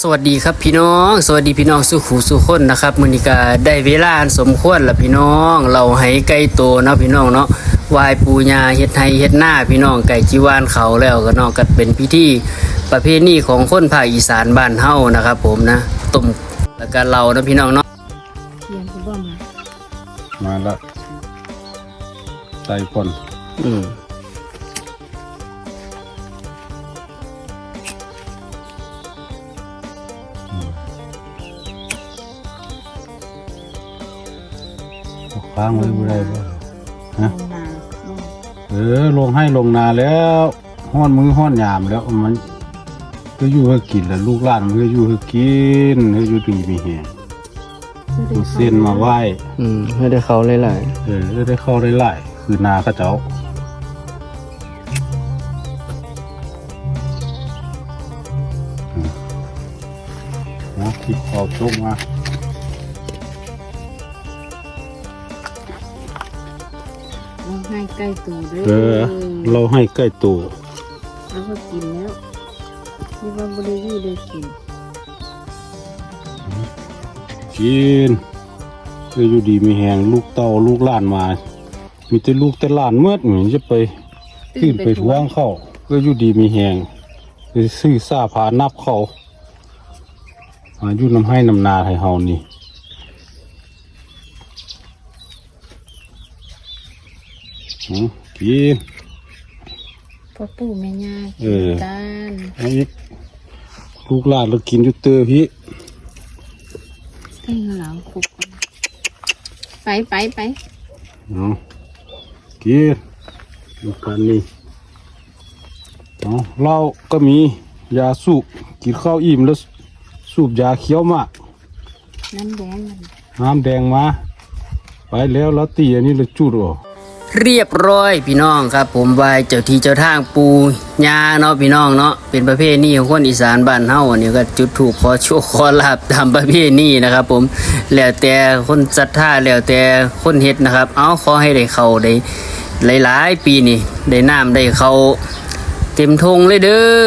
สวัสดีครับพี่น้อง สวัสดีพี่น้องสุขูสุคนนะครับมือนิกาได้เวลาอันสมควรละพี่น้อง เราให้ไก่โตเนาะพี่น้องเนาะวายปูญาเฮ็ดไทยเฮ็ดหน้าพี่น้องไก่จีวานเขาแล้วก็เนาะก็เป็นพิธีประเพณีของคนภาคอีสานบ้านเฮานะครับ ผมนะต้มแล้วก็เรานะพี่น้องเนาะเทียนคุณบ่มามาละใส่คนอืม ค้างไว้บ่ได้บ่ฮะลงนาลงเออลงให้ลงนาแล้วห้อนมือห้อนยามแล้วมันก็อยู่ให้กินแล้วลูกหลานมันก็อยู่ให้กินให้อยู่ดีมีแหงเอาเส้นมาไหว้อืมให้ได้เขาหลายเออจะได้เข้าได้หลายคือนาเขาเจ้าอืมนะที่เอาจกมา ลงให้ใกล้ตัวเด้เออ เราให้ใกล้ตัวแล้วก็กินแล้วคิดว่าบริวีได้กิน กินเอออยู่ดีมีแหงลูกเต้าลูกหลานมา มีแต่ลูกแต่หลานเมื่อเหมือนจะไปขึ้นไปทวงเข้าก็อยู่ดีมีแหงไปซื้อซาผานับเขาอาอยู่น้ำให้น้ำนาให้เฮานี่ หือกิน พ่อปู่แม่ย่าเอกินอ กันเอันนี้ลูกหลานเรากินอยู่เตอพี่ให้เหลาคุกกันไปไปไปเอากินดูกันนี่เอาเหล้าก็มียาสูบกินข้าวอิ่มแล้วสูบยาเคี้ยวมาก น้ำแดงมันน้ำแดงมา ไปแล้วแล้วตีอันนี้เลยจุดออกๆ เรียบร้อยพี่น้องครับ ผมไหวเจ้าที่เจ้าทางปูญาเนาะพี่น้องเนาะเป็นประเพณีของคนอีสานบ้านเฮาอันนี้ก็จุดถูกขอโชคขอลาบตามประเพณีนะครับ ผมแล้วแต่คนศรัทธาแล้วแต่คนเฮ็ดนะครับ เอาขอให้ได้เข้าได้หลายๆ ปีนี่ได้น้ำได้เข้าเต็มทงเลยเด้อ